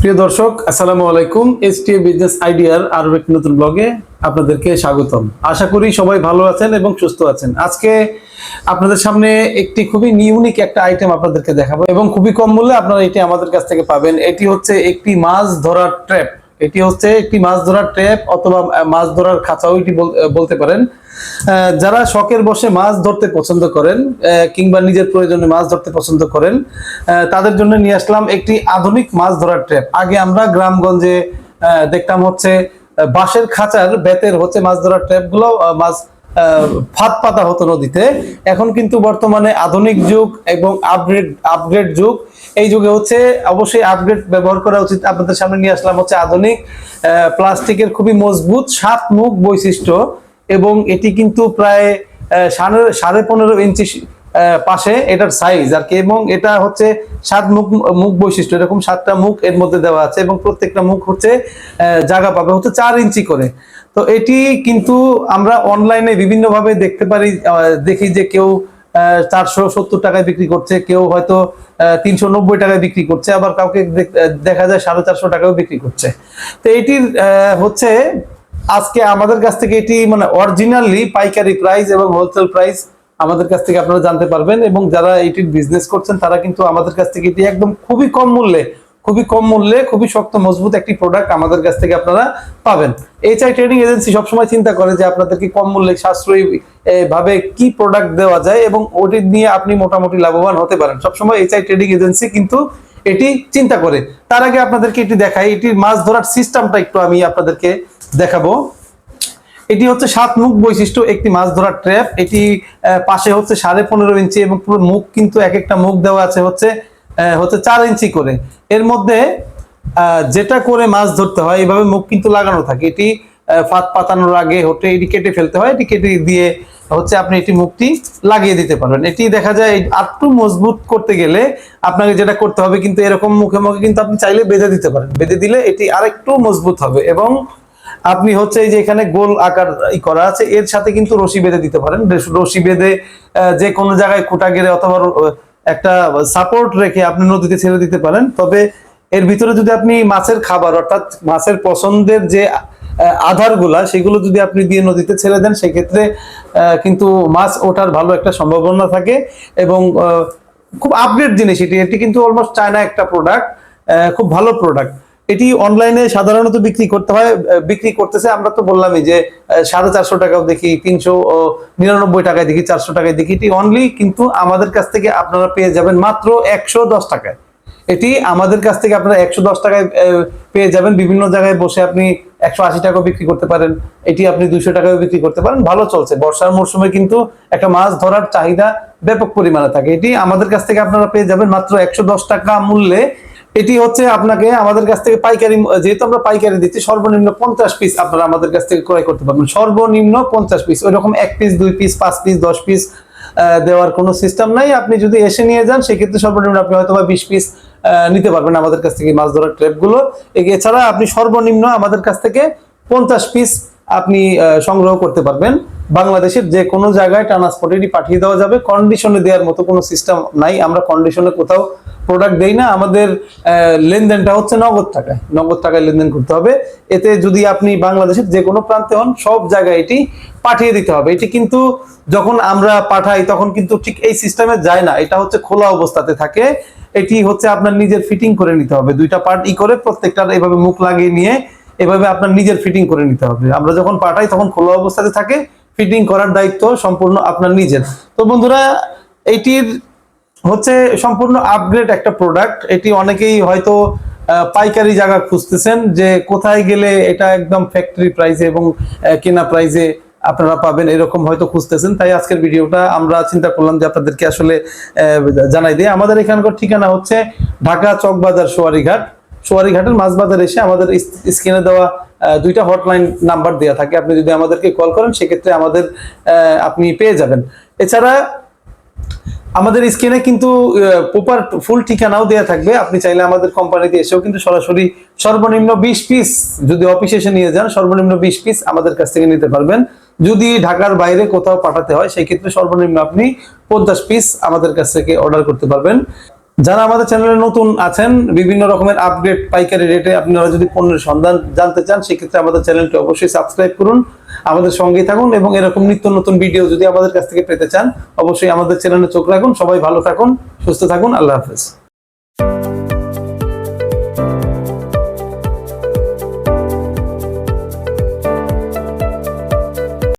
প্রিয় দর্শক, আসসালামু আলাইকুম। এস এসটিএ বিজনেস আইডিয়ার আরও একটি নতুন ব্লগে আপনাদেরকে স্বাগতম। আশা করি সবাই ভালো আছেন এবং সুস্থ আছেন। আজকে আপনাদের সামনে একটি খুবই ইউনিক একটা আইটেম আপনাদেরকে দেখাবো এবং খুবই কম মূল্যে আপনারা এটি আমাদের কাছ থেকে পাবেন। এটি হচ্ছে একটি মাছ ধরার ট্র্যাপ এটি হচ্ছে একটি মাছ ধরার ট্র্যাপ অথবা মাছ ধরার খাঁচাও এটি বল- বলতে পারেন। যারা শখের বসে মাছ ধরতে পছন্দ করেন কিংবা নিজের প্রয়োজনে মাছ ধরতে পছন্দ করেন তাদের জন্য নিয়ে আসলাম একটি আধুনিক মাছ ধরার ট্র্যাপ। আগে আমরা গ্রামগঞ্জে দেখতাম হচ্ছে বাঁশের খাঁচার বেতের হচ্ছে মাছ ধরার ট্র্যাপগুলো মাছ ফাঁদ পাতা হতো নদীতে। এখন কিন্তু বর্তমানে আধুনিক যুগ এবং আপগ্রেড আপগ্রেড যুগ। এই যুগে হচ্ছে অবশ্যই আপগ্রেড ব্যবহার করা উচিত। আপনাদের সামনে নিয়ে আসলাম হচ্ছে আধুনিক প্লাস্টিকের খুবই মজবুত সাত মুখ বৈশিষ্ট্য এবং এটি কিন্তু প্রায় সাড়ে পনেরো ইঞ্চি পাশে এটার সাইজ আর কি এবং এটা হচ্ছে সাত মুখ মুখ বৈশিষ্ট্য। এরকম সাতটা মুখ এর মধ্যে দেওয়া আছে এবং প্রত্যেকটা মুখ হচ্ছে জায়গা পাবে হচ্ছে চার ইঞ্চি করে। তো এটি কিন্তু আমরা অনলাইনে বিভিন্নভাবে দেখতে পারি দেখি যে কেউ চারশো সত্তর টাকায় বিক্রি করছে, কেউ হয়তো তিনশো নব্বই টাকায় বিক্রি করছে, আবার কাউকে দেখা যায় সাড়ে চারশো টাকাও বিক্রি করছে। তো এটির হচ্ছে আজকে আমাদের কাছ থেকে এটি মানে অরিজিনালি পাইকারি প্রাইস এবং হোলসেল প্রাইস আমাদের কাছ থেকে আপনারা জানতে পারবেন এবং যারা এটির বিজনেস করছেন, তারা কিন্তু আমাদের কাছ থেকে এটি একদম খুবই কম মূল্যে খুবই কম মূল্যে, খুবই শক্ত, মজবুত একটি প্রোডাক্ট আমাদের কাছ থেকে আপনারা পাবেন। এইচআই ট্রেডিং এজেন্সি সবসময় চিন্তা করে যে আপনাদেরকে কম মূল্যে সাশ্রয়ী ভাবে কি প্রোডাক্ট দেওয়া যায় এবং ওটি নিয়ে আপনি মোটামুটি লাভবান হতে পারেন। সবসময় এইচআই ট্রেডিং এজেন্সি কিন্তু এটি চিন্তা করে। তার আগে আপনাদেরকে এটি দেখাই। এটির মাছ ধরার সিস্টেমটা একটু আমি আপনাদেরকে দেখাবো। এটি হচ্ছে সাত মুখ বৈশিষ্ট্য একটি মাছ ধরার ট্র্যাপ এটি পাশে হচ্ছে সাড়ে পনেরো ইঞ্চি এবং পুরো মুখ কিন্তু এক একটা মুখ দেওয়া আছে হচ্ছে হচ্ছে চার ইঞ্চি করে। এর মধ্যে যেটা করে মাছ ধরতে হয়, এভাবে মুখ কিন্তু লাগানো থাকে। এটি ফাঁদ পাতানোর আগে হচ্ছে এটি কেটে ফেলতে হয়, এটি কেটে দিয়ে হচ্ছে আপনি এটি মুখটি লাগিয়ে দিতে পারবেন। এটি দেখা যায় আরটু মজবুত করতে গেলে আপনাকে যেটা করতে হবে কিন্তু এরকম মুখে মুখে কিন্তু আপনি চাইলে বেঁধে দিতে পারেন। বেঁধে দিলে এটি আরেকটু মজবুত হবে এবং আপনি হচ্ছে এই যে এখানে গোল আকার করা আছে, এর সাথে কিন্তু রশি বেঁধে দিতে পারেন। রশি বেঁধে যে কোনো জায়গায় খুঁটা গেড়ে অথবা একটা সাপোর্ট রেখে আপনি নদীতে ছেড়ে দিতে পারেন। তবে এর ভিতরে যদি আপনি মাছের খাবার, অর্থাৎ মাছের পছন্দের যে আধারগুলা, সেগুলো যদি আপনি দিয়ে নদীতে ছেড়ে দেন, সেক্ষেত্রে কিন্তু মাছ ওঠার ভালো একটা সম্ভাবনা থাকে এবং খুব আপডেট জিনিস এটি। এটি কিন্তু অলমোস্ট চায়না একটা প্রোডাক্ট খুব ভালো প্রোডাক্ট এটি অনলাইনে সাধারণত বিক্রি করতে হয় বিক্রি করতেছে, আমরা তো বললামই যে সাড়ে চারশো টাকাও দেখি, তিনশো নিরানব্বই টাকায় দেখি, চারশো টাকায় দেখি, এটি অনলি কিন্তু আমাদের কাছ থেকে আপনারা পেয়ে যাবেন মাত্র একশো দশ টাকায়। এটি আমাদের কাছ থেকে আপনারা একশো দশ টাকায় পেয়ে যাবেন, বিভিন্ন জায়গায় বসে আপনি একশো আশি টাকাও বিক্রি করতে পারেন, এটি আপনি দুইশো টাকাও বিক্রি করতে পারেন, ভালো চলছে। বর্ষার মরশুমে কিন্তু একটা মাছ ধরার চাহিদা ব্যাপক পরিমাণে থাকে। এটি আমাদের কাছ থেকে আপনারা পেয়ে যাবেন মাত্র একশো দশ টাকা মূল্যে এটি হচ্ছে আপনাকে আমাদের কাছ থেকে পাইকারি, যেহেতু আমরা পাইকারি দিচ্ছি, সর্বনিম্ন পঞ্চাশ পিস আপনারা আমাদের কাছ থেকে ক্রয় করতে পারবেন। সর্বনিম্ন পঞ্চাশ পিস ওই রকম এক পিস দুই পিস পাঁচ পিস দশ পিস দেওয়ার কোনো সিস্টেম নাই। আপনি যদি এসে নিয়ে যান, সেক্ষেত্রে সর্বনিম্ন আপনি হয়তো বা বিশ পিস নিতে পারবেন আমাদের কাছ থেকে মাছ ধরার ট্রেপগুলো। এছাড়া আপনি সর্বনিম্ন আমাদের কাছ থেকে পঞ্চাশ পিস আপনি সংগ্রহ করতে পারবেন। বাংলাদেশের যে কোনো জায়গায় ট্রান্সপোর্টেরই পাঠিয়ে দেওয়া যাবে। কন্ডিশনে দেওয়ার মতো কোনো সিস্টেম নাই। আমরা কন্ডিশনে কোথাও প্রোডাক্ট দেই না। আমাদের লেনদেনটা হচ্ছে নগদ টাকায়। নগদ টাকায় লেনদেন করতে হবে। এতে যদি আপনি বাংলাদেশের যে কোনো প্রান্তে হন, সব জায়গায় এটি পাঠিয়ে দিতে হবে। এটি কিন্তু যখন আমরা পাঠাই, তখন কিন্তু ঠিক এই সিস্টেমে যায় না। এটা হচ্ছে খোলা অবস্থাতে থাকে। এটি হচ্ছে আপনার নিজের ফিটিং করে নিতে হবে। দুইটা পার্ট ই করে প্রত্যেকটার এভাবে মুখ লাগিয়ে নিয়ে এভাবে আপনার নিজের ফিটিং করে নিতে হবে। আমরা যখন পাঠাই, তখন খোলা অবস্থাতে থাকে। ফিটিং করার দায়িত্ব সম্পূর্ণ আপনার নিজের। তো বন্ধুরা, এটির হচ্ছে সম্পূর্ণ আপগ্রেড একটা প্রোডাক্ট এটি অনেকেই হয়তো পাইকারি জায়গা খুঁজতেছেন যে কোথায় গেলে এটা একদম ফ্যাক্টরি প্রাইসে এবং কেনা প্রাইসে আপনারা পাবেন, এরকম হয়তো খুঁজতেছেন। তাই আজকের ভিডিওটা আমরা চিন্তা করলাম যে আপনাদেরকে আসলে জানাই দিই। আমাদের এখানকার ঠিকানা হচ্ছে ঢাকা চকবাজার সোয়ারিঘাট। সোয়ারিঘাটের মাছ বাজার এসে আমাদের স্ক্রিনে দেওয়া দুইটা হটলাইন নাম্বার দেওয়া থাকে। আপনি যদি আমাদেরকে কল করেন, সেক্ষেত্রে আমাদের আপনি পেয়ে যাবেন। এছাড়া আমাদের স্ক্রিনে কিন্তু প্রপার ফুল ঠিকানাও দেওয়া থাকবে। আপনি চাইলে আমাদের কোম্পানিতে এসেও কিন্তু সরাসরি সর্বনিম্ন বিশ পিস যদি অফিসে এসে নিয়ে যান, সর্বনিম্ন বিশ পিস আমাদের কাছ থেকে নিতে পারবেন। যদি ঢাকার বাইরে কোথাও পাঠাতে হয়, সেই ক্ষেত্রে সর্বনিম্ন আপনি পঞ্চাশ পিস আমাদের কাছ থেকে অর্ডার করতে পারবেন। যারা আমাদের চ্যানেলে নতুন আছেন, বিভিন্ন রকমের আপডেট পাইকারি রেটে আপনারা যদি পণ্যের সন্ধান জানতে চান, সেক্ষেত্রে আমাদের চ্যানেলটি অবশ্যই সাবস্ক্রাইব করুন, আমাদের সঙ্গেই থাকুন এবং এরকম নিত্য নতুন ভিডিও যদি আমাদের কাছ থেকে পেতে চান, অবশ্যই আমাদের চ্যানেলে চোখ রাখুন। সবাই ভালো থাকুন, সুস্থ থাকুন, আল্লাহ হাফেজ।